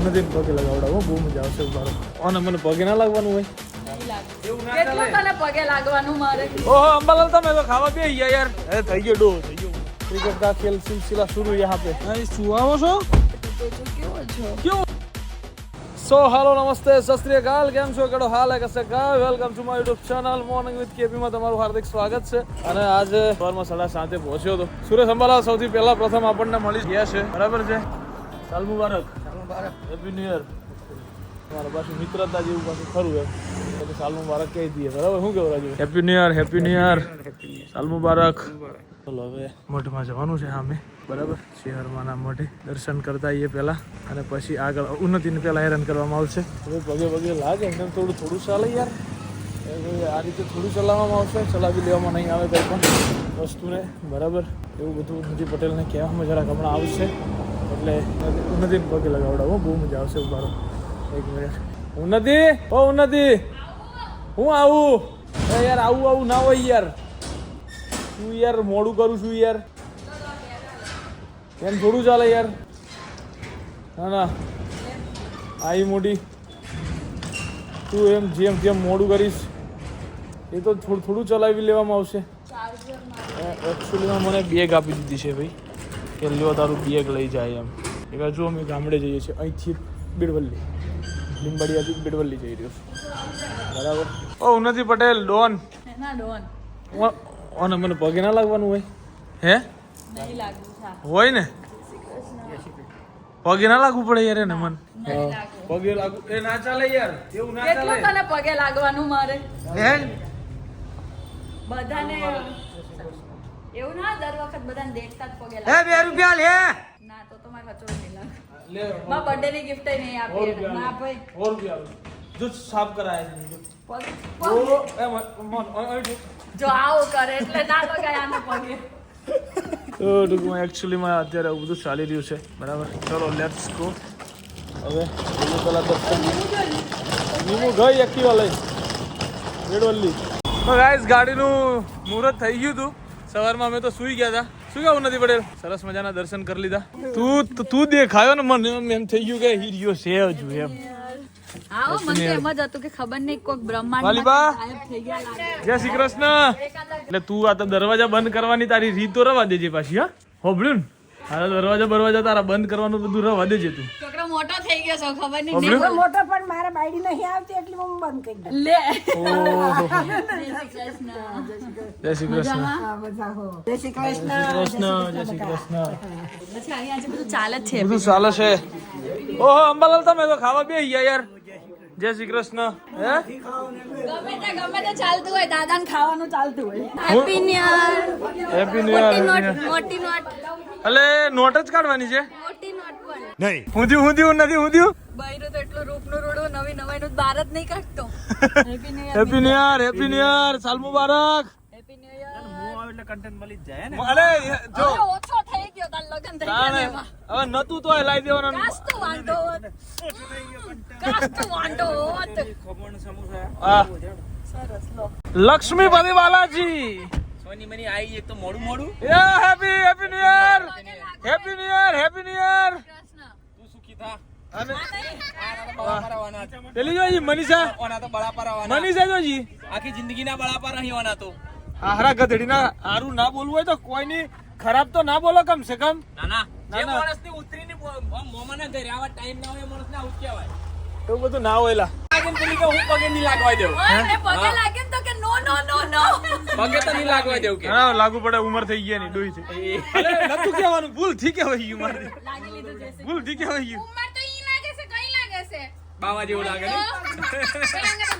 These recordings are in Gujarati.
તમને જઈને પગે લગાવડાવો બહુ મજા આવશે ઉભારો અને મને પગે ના લાગવાનું હોય? અંબાલાલ તમે તો ખાવા પી ગયા યાર. થઈ ગયો ડો થઈ ગયો. ક્રિકેટ કા ખેલ સિલસિલા શરૂ યહાં પે. સો હાલો નમસ્તે સસ્ત્રીયકાલ કેમ છો? કેડો હાલ કશે કા welcome to my YouTube channel morning with કેપીમાં તમારું હાર્દિક સ્વાગત છે. અને આજે સવારમાં સાડા સાતે પહોંચ્યો હતો સુરેશ અંબાલા સૌથી પહેલા પ્રથમ આપણને મળી ગયા છે. બરાબર છે? સાલ મુબારક. હેપી ન્યુ યર તમારા પાછું મિત્રતા જેવું પાછું ખરું એમ. એટલે સાલ મુબારક કહી દઈએ. બરાબર? શું કેવું Raju? Happy new year happy new year સાલ મુબારક. ચલો હવે મઠમાં જવાનું છે સામે બરાબર? શહેરમાંના મઠે દર્શન કરતા આવીએ પહેલા. અને પછી આગળ ઉન્નતિને પહેલા હેરાન કરવામાં આવશે. હવે પગે પગે લાગે. એમ થોડું થોડું ચાલે યાર. એ આ રીતે થોડું ચલાવવામાં આવશે. ચલાવી લેવામાં નહીં આવે કંઈ પણ વસ્તુને. બરાબર? એવું બધું હજી પટેલને કહેવામાં જરાક હમણાં આવશે. એટલે ઉન્નતિને પગે લગાવડાવો બહુ મજા આવશે ઉભારો. એક મિનિટ ઉન્નતિ ઓ ઉન્નતિ હું આવું? એ યાર આવું આવું ના હોય યાર. શું યાર મોડું કરું છું યાર. એમ થોડું ચાલે યાર. ના ના. આઈ મોટી. તું એમ જેમ જેમ મોડું કરીશ એ તો થોડું થોડું ચલાવી લેવામાં આવશે. એકચ્યુઅલીમાં મને બેગ આપી દીધી છે ભાઈ. કે લ્યો તારું બેગ લઈ જાય એમ. એવા બાજુ અમે ગામડે જઈએ છીએ અહીંથી બીડવલ્લી. લીંબાડિયાથી બીડવલ્લી જઈ રહ્યો છું. બરાબર? ઓ ઉન્નતિ પટેલ ડોન. ના ડોન. ઓ- ઓને મને પગે ના લાગવાનું હોય. હે? નહીં લાગવું હોય ને? પગે ના લાગવું પડે યાર એને મન. પગે લાગુ એ ના ચાલે યાર. એવું ના કેટલું તને પગે લાગવાનું મારે? હે? બધાને એવું ના દર વખત બધાને દેખતા જ પગે હે લાગે બે રૂપિયા લે. ના તો તમારે મારે નહીં લાગે લે માં બર્થડે ની ગિફ્ટ નહીં આપી ના ભાઈ. ઓર રૂપિયા જો સાફ કરાય છે જો. ઓ એ મન જો. આવો કરે એટલે ના લગાય આને પગે. તો ટૂંકમાં એકચ્યુઅલીમાં અત્યારે આવું બધું ચાલી રહ્યું છે. બરાબર? ચલો લેટ્સ ગો હવે બીજું પેલા દર્શન નીમું ગઈ એક્ટિવા લઈ રેડવલ્લી તો ગાઈસ ગાડીનું મુહૂર્ત થઈ ગયું હતું. સવારમાં અમે તો સૂઈ ગયા હતા શું કેવું નથી પડેલ? સરસ મજાના દર્શન કરી લીધા. તું તું દેખાયો ને મને એમ- એમ થઈ ગયું કે હીરિયો છે હજુ એમ. આવો મને એમ જ હતું કે ખબર નહીં કોઈક બ્રહ્માંડ થઈ ગયા જય શ્રી કૃષ્ણ! એટલે તું આ તો દરવાજા બંધ કરવાની તારી રીત તો રવા દેજે પાછી હા? હોભળ્યું ને? આ દરવાજા બરવાજા તારા બંધ કરવાનું બધું રવા દેજે તું. છોકરો મોટો થઈ ગયો છે ખબર નહીં? નહીં મોટો પણ મારા બાયડી નહીં આવતી એટલે હું બંધ કરી દઉં. લે. જય શ્રી કૃષ્ણ. જય શ્રી કૃષ્ણ. જય શ્રી કૃષ્ણ. કૃષ્ણ જય શ્રી કૃષ્ણ પછી અહીંયા આજે બધું ચાલે જ છે. બધું ચાલે છે. ઓહો અંબાલાલ તમે તો ખાવા બે ગયા યાર. જય શ્રી કૃષ્ણ. હે? ગમે તે ગમે તે ચાલતું હોય દાદાને ખાવાનું ચાલતું હોય. Happy new year happy new મોટી યર નોટ મોટી નોટ. એટલે નોટ જ કાઢવાની છે? નહીં નોટ પણ. ઊંધ્યું ઊંધ્યું નથી ઊંધ્યું? બૈરું તો એટલું રૂપનું રોડું નવી નવાઈનું બાર જ નહીં કાઢતો. Happy new year happy new year happy new year સાલ મુબારક. હેપી ન્યુ યર અરે જો ઓછો થઈ ગયો તાર લગન થઈ ગયા તાણે ને એમાં. હવે નતું તોય લાવી દેવાનું. કાસ તો કાસ તો સરસ લો લક્ષ્મીપતિ બાલાજી. સોની મની આવી એક તો મોડું મોડું. Happy happy new year happy new year happy new year તું સુખી થા. પેલી જોજી મનીષા. ઓના તો બળાપા. મનીષા જોજી આખી બળાપા રહી ઓના તો. આહરા ગધડીના હારું ના બોલવું હોય તો કોઈની ખરાબ તો ના બોલો કમ સે કમ. ના ના. જે ના. માણસની ઉતરીને મોંમાં ના ઘરે આવા ટાઈમ ના હોય એ માણસને આવું કહેવાય. એવું બધું ના હોયલા આગળ પેલી કે હું પગે નહીં લાગવા દઉં. પગે લાગે તો કે નો નો નો નો પગે તો નહીં લાગવા દઉં કે. હા લાગુ પડે ઉંમર થઈ ગયા ની ડોઈ છે. નતું કહેવાનું ભૂલથી કહેવાય ગયું મારે લાગી લીધું જશે ભૂલથી કહેવાય ગયું ઉંમર તો ઈ લાગે છે કઈ લાગે છે? બાવા જેવું લાગે ને?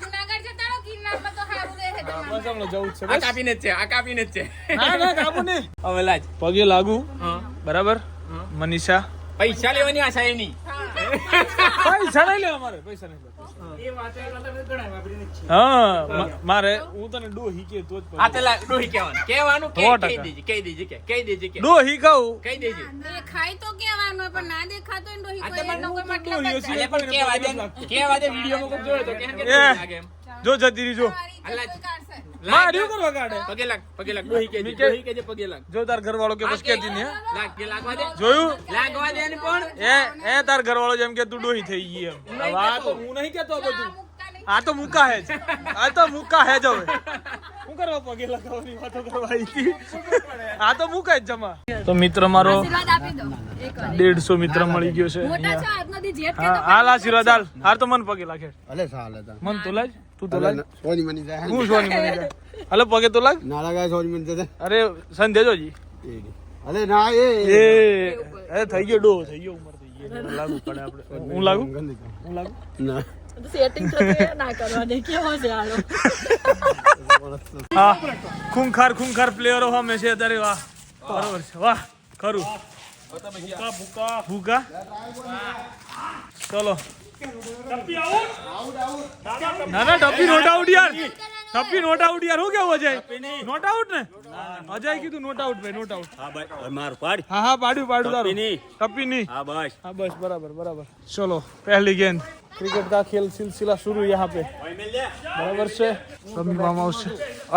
જુનાગઢ જતા રહો ગિરનારમાં તો સારું રહે બસ હમણાં જવું છે આ કાપીને જ છે આ કાપીને જ છે. ના ના કાપુ નહીં. હવે લાજ. પગે લાગુ. હા. બરાબર? મનીષા. પૈસા લેવાની આશા એની. પૈસા નહીં લેવા મારે પૈસા નહીં હા મારે હું તને ડોહી કે તો જ આ પૈસા. તો લા- ડોહી કહેવાનું. કહેવાનું કે કહી. દેજે કહી દેજે કે કહી દેજે કે. ડોહી કહું. કહી દેજે. દેખાય તો કહેવાનું પણ ના દેખાતો તો કોઈ એનો કોઈ મતલબ નથી. પણ કહેવા દે કહેવા દે વિડીયોમાં કોઈ જોયો તો કેમ કે લાગે જો જતી રહી જો. માર્યું કરવા કાઢે પગે લાગ પગે લાગ. ડોહી કેજે મી કેજે પગે લાગ. જો તાર ઘરવાળો કે બસ કેતી ને લાગ કે લાગવા દે. જોયું? લાગવા દે ને પણ. એ એ તાર ઘરવાળો જેમ કે તું ડોહી થઈ ગઈ એમ. હવે તો હું નહીં કેતો બધું. આ તો મુકા હે જ. આ તો મુકા હે જ હવે. શું કરવા પગે લગાવવાની વાતો કરવા હતી? આ તો મુકા જ જમા. તો મિત્ર મારો આશીર્વાદ આપી દો. એક વાર. દેડસો મિત્ર મળી ગયો છે હાલ આશીર્વાદ હાલ. હાર તો મન પગે લાગે. અલે સાલે મન તો લાજ. તું તો લાજ સોની મની જાય. હું સોની મને જાય? હાલો પગે તો લાગ. ના ગાય સોની મની જાય અરે સન દેજો જી અલે ના એ એ. અરે થઈ ગયો ડો થઈ ગયો ઉમર થઈ ગઈ. લાગુ પડે આપણે. હું લાગુ? હું લાગુ? ના. ખૂંખાર ખૂંખાર પ્લેયરો અમે છે અત્યારે વાહ. બરોબર છે વાહ ખરું. ભૂકા ભૂકા ભૂકા. ચલો. ના ના ટપ્પી નોટ આઉટ યાર. ટપ્પી નોટ આઉટ યાર. શું કેવું અજય? નોટ આઉટ ને? અજય કીધું નોટ આઉટ ભાઈ નોટ આઉટ હા ભાઈ માર પાડ. હા હા પાડ્યું પાડ્યું તારું. ટપ્પી નહીં. હા બસ. હા બસ બરાબર બરાબર. ચલો પહેલી ગેંદ ક્રિકેટ કા ખેલ સિલસિલા શરૂ યહાં પે બરાબર છે સમી આવશે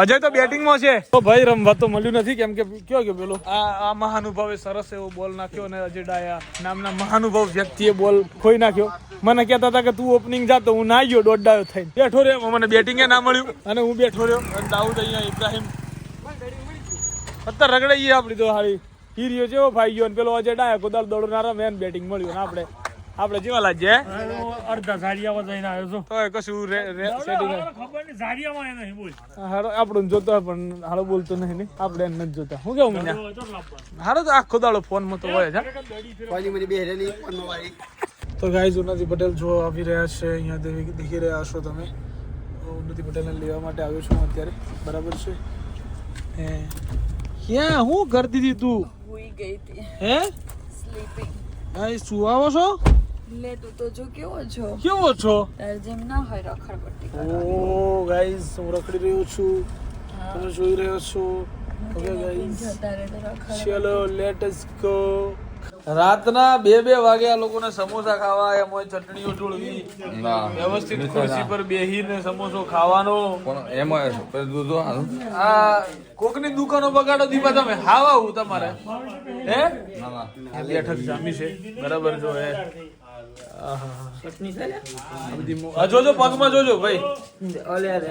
અજય તો બેટિંગમાં છે તો ભાઈ રમવા તો મળ્યું નથી કેમ કે કયો કે પેલો આ આ મહાનુભાવે સરસ એવો બોલ નાખ્યો અને અજય ડાયા નામના મહાનુભાવ વ્યક્તિએ બોલ ખોઈ નાખ્યો. મને કહેતા હતા કે તું ઓપનિંગ જા તો હું ના ગયો દોડડાયો થઈને. બેઠો રહ્યો મને બેટિંગ એ ના મળ્યું. અને હું બેઠો રહ્યો. અને દાઉદ અહીંયા ઇબ્રાહિમ અત્યારે રગડાઈએ આપણી તો હારી. હીરિયો જેવો ભાઈ ગયો પેલો અજય ડાયા કોદાળ દોડો ના બેટિંગ મળ્યું ને આપણે. આપણે જીવા લાજે અડધા ઝાડિયામાં જઈને આવ્યો છું. તો કશું સેટિંગ ખબર નહીં ઝાડિયામાં એ નહીં બોલ. હારો આપણું જોતો પણ હારો બોલતો નહીં ને. આપણે એને નથી જોતા. હું કેવું મને? હારો તો આખો દાડો ફોનમાં તો હોય છે મની વાળી. તો ગાઈઝ ઉન્નતિ પટેલ જો આવી રહ્યા છે અહીંયા દેખી રહ્યા છો તમે. ઉન્નતિ પટેલને લેવા માટે આવ્યો છું અત્યારે. બરાબર છે? હે. ક્યાં? હું કરતી હતી તું? ગઈ હતી. હે? સ્લીપિંગ સુવાવો છો? લે તું તો જો કેવો છો? કેવો છો? તાર જેમ ના હોય રખડપટ્ટી ઓ ગાઈસ હું રખડી રહ્યો છું. તમે જોઈ રહ્યો છો? ઓકે રખડ ચલો લેટ અસ ગો રાતના બે બે વાગે આ લોકોને સમોસા ખાવા એમ હોય ચટણીઓ ઢોળવી. વ્યવસ્થિત ખુરશી પર બેહીને સમોસો ખાવાનો. આ કોકની દુકાનો બગાડો દીપા તમે હાવા હું તમારે. હે? બેઠક જામી છે. બરાબર જો હે. જોજો પગમાં જોજો ભાઈ.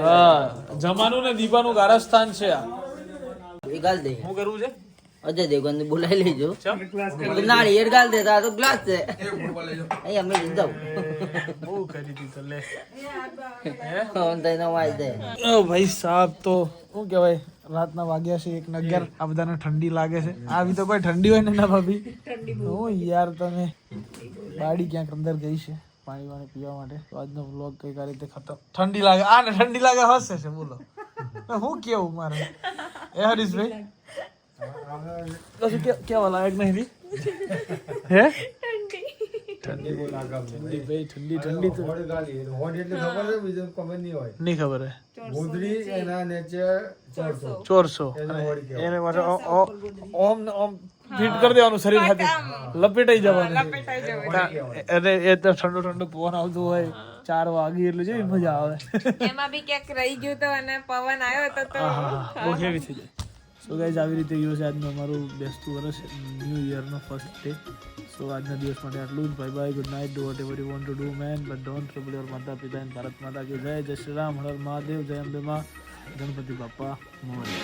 હા જમાનું ને દીપાનું ગારસ્થાન છે આ. ગાલ દે. શું કરવું છે? અજય દેવગન ને બોલાવી લેજો. નાળિયેર ગાલ દે તો ગ્લાસ છે. અમે ભાઈ સાહેબ તો શું કહેવાય રાતના વાગ્યા છે એક ને અગિયાર આ બધાને ઠંડી લાગે છે. આવી તો કોઈ ઠંડી હોય ને ના ભાભી? હું યાર તમે. ગાડી ક્યાંક અંદર ગઈ છે પાણી વાણી પીવા માટે. તો આજનો વ્લોગ કંઈક આ રીતે ખતમ. ઠંડી લાગે. આ ને ઠંડી લાગે હશે છે બોલો. હું કેવું મારે? એ હરીશભાઈ કશું કેવા લાયક નહીં હે? ઠંડી. ઠંડી ભાઈ ઠંડી ઠંડી તો હોડ ગાલી હોડ એટલે ખબર છે બીજું ખબર નહીં હોય. નહીં ખબર હે. એના નીચે ચોરસો. ચોરસો. એને ઓમ ઓમ ફીટ કરી દેવાનું શરીર સાથે. લપેટાઈ જવાનું. અને એ તો ઠંડો ઠંડો પવન આવતું હોય ચાર વાગી એટલે જેવી મજા આવે. એમાં બી ક્યાંક રહી ગયું તો અને પવન આવ્યો તો તો બહુ હેવી થઈ જાય. સો ગાઈઝ આવી રીતે ગયો છે આજનું અમારું બેસતું વર્ષ ન્યૂ યરનો ફર્સ્ટ ડે સો આજના દિવસ માટે આટલું જ. Bye bye good night do whatever you want to do man but don't trouble your માતા પિતા એન્ડ ભારત માતા કે જય જય શ્રી રામ હર હર મહાદેવ જય અંબે માં ગણપતિ બાપા મોર્ય.